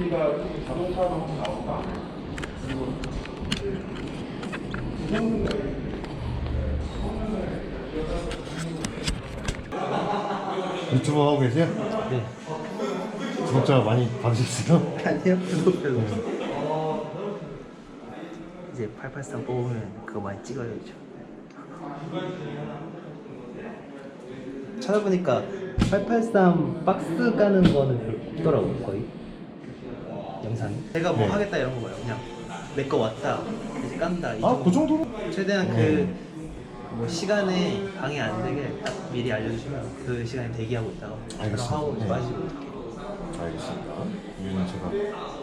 EV가 자동차로 한번 나오고 그리고 구성을 유튜브 하고 계세요? 네. 구독자 많이 받으셨어요? 아니요 구독 별로 네. 이제 883 뽑으면 그거 많이 찍어야죠 찾아보니까 883 박스 까는 거는 있더라고요 거의 영상이. 제가 뭐 네. 하겠다 이런 거 봐요. 그냥 내 거 왔다 이제 깐다. 이 아, 그 정도로? 최대한 네. 그뭐 시간에 방해 안 되게 딱 미리 알려주시면 그 시간에 대기하고 있다가 알겠습니다. 하고 이제 네. 빠지고 알겠습니다. 위에는 제가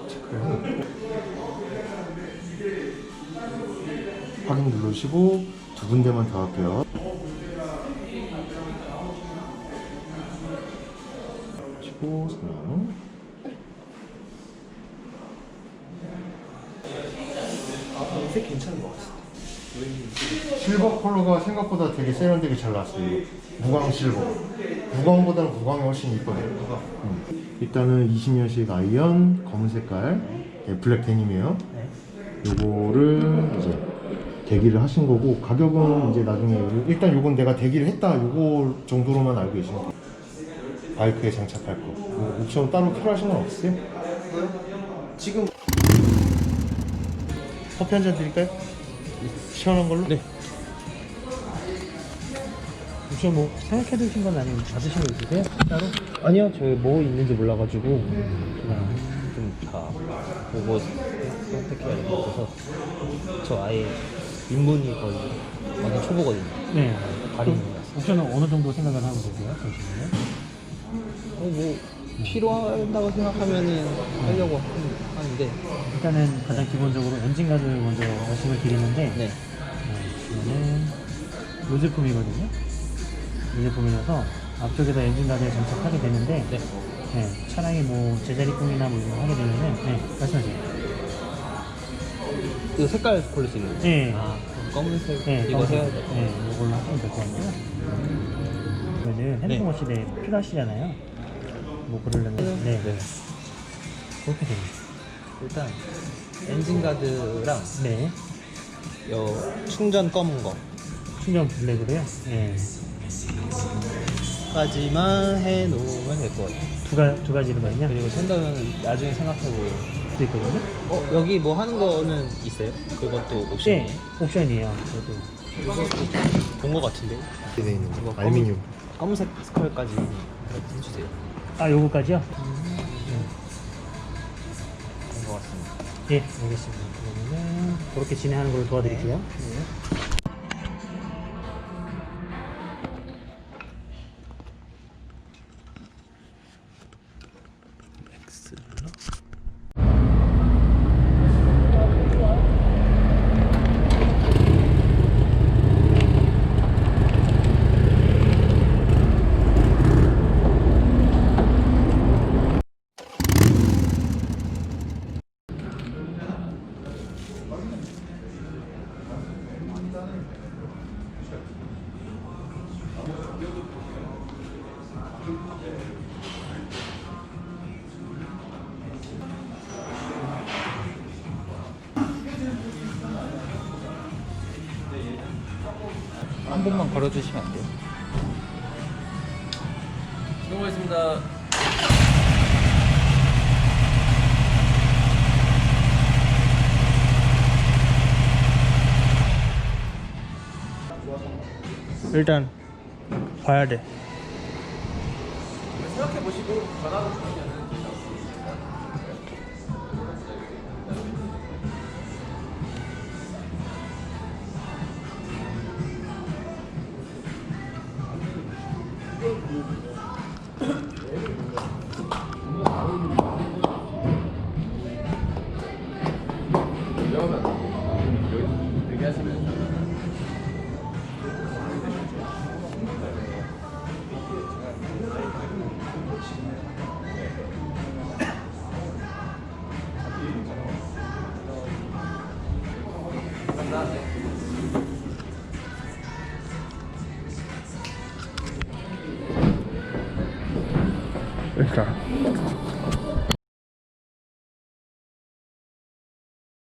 체크를 확인 누르시고 두 군데만 더 할게요. 치고 성형. 아, 이 색 괜찮은 것 같아. 실버 컬러가 생각보다 되게 세련되게 잘 나왔어요. 무광 실버. 무광보다는 무광이 훨씬 이뻐요. 음. 일단은 20년식 아이언 검은 색깔 예, 블랙 데님이에요. 네. 요거를 이제 대기를 하신 거고 가격은 이제 나중에 요- 일단 요건 내가 대기를 했다 요거 정도로만 알고 계시면 돼요. 바이크에 장착할 거. 뭐 옵션 따로 필요하신 건 없으세요? 지금 커피 한 잔 드릴까요? 시원한 걸로? 네. 혹시 뭐 생각해 두신 건 아니면 받으신 거 있으세요? 따로? 아니요, 저 뭐 있는지 몰라가지고 그냥 좀다 보고 선택해야 될것 같아서 저 아예 입문이 거의 완전 초보거든요. 네. 발이 옵션은 어느 정도 생각을 하고 계세요? 잠시만요. 어, 뭐 필요하다고 생각하면은 하려고 하- 하는데 일단은 가장 기본적으로 엔진 가드를 먼저 말씀을 드리는데 네. 네, 이거는 요 제품이거든요. 요제품이라서 앞쪽에다 엔진 가드를 장착하게 되는데 네. 네, 차량이 뭐 제자리풍이나 뭐 이런 거 하게 되면은 네, 말씀하세요. 이거 색깔 고를 수 있는 거죠? 네. 아, 그럼 검은색 네, 이거 검은색. 해야 돼. 네, 이걸로 하시면 될 것 같고요. 그러면은 핸드폰 네. 워시대 필요하시잖아요. 뭐 그러려면 네, 네. 그렇게 됩니다. 일단 엔진 가드랑 네, 요 충전 검은 거 충전 블랙으로요. 네. 까지만 해놓으면 될 것 같아요. 두, 가, 두 가지로만요. 그리고 샌더는 나중에 생각해보고. 수 있거든요. 어 여기 뭐 하는 거는 있어요? 그것도 네, 옵션이에요? 옵션이에요. 저도. 본거 같은데. 되어 있는 이거 거. 알루미늄. 검은색 스컬까지 해주세요. 아, 요거까지요? 된것 같습니다. 예, 알겠습니다. 그러면은 그렇게 진행하는 걸 도와드릴게요. 한 번만 걸어주시면 안 돼요? 수고하셨습니다. 일단 봐야 돼. 일 단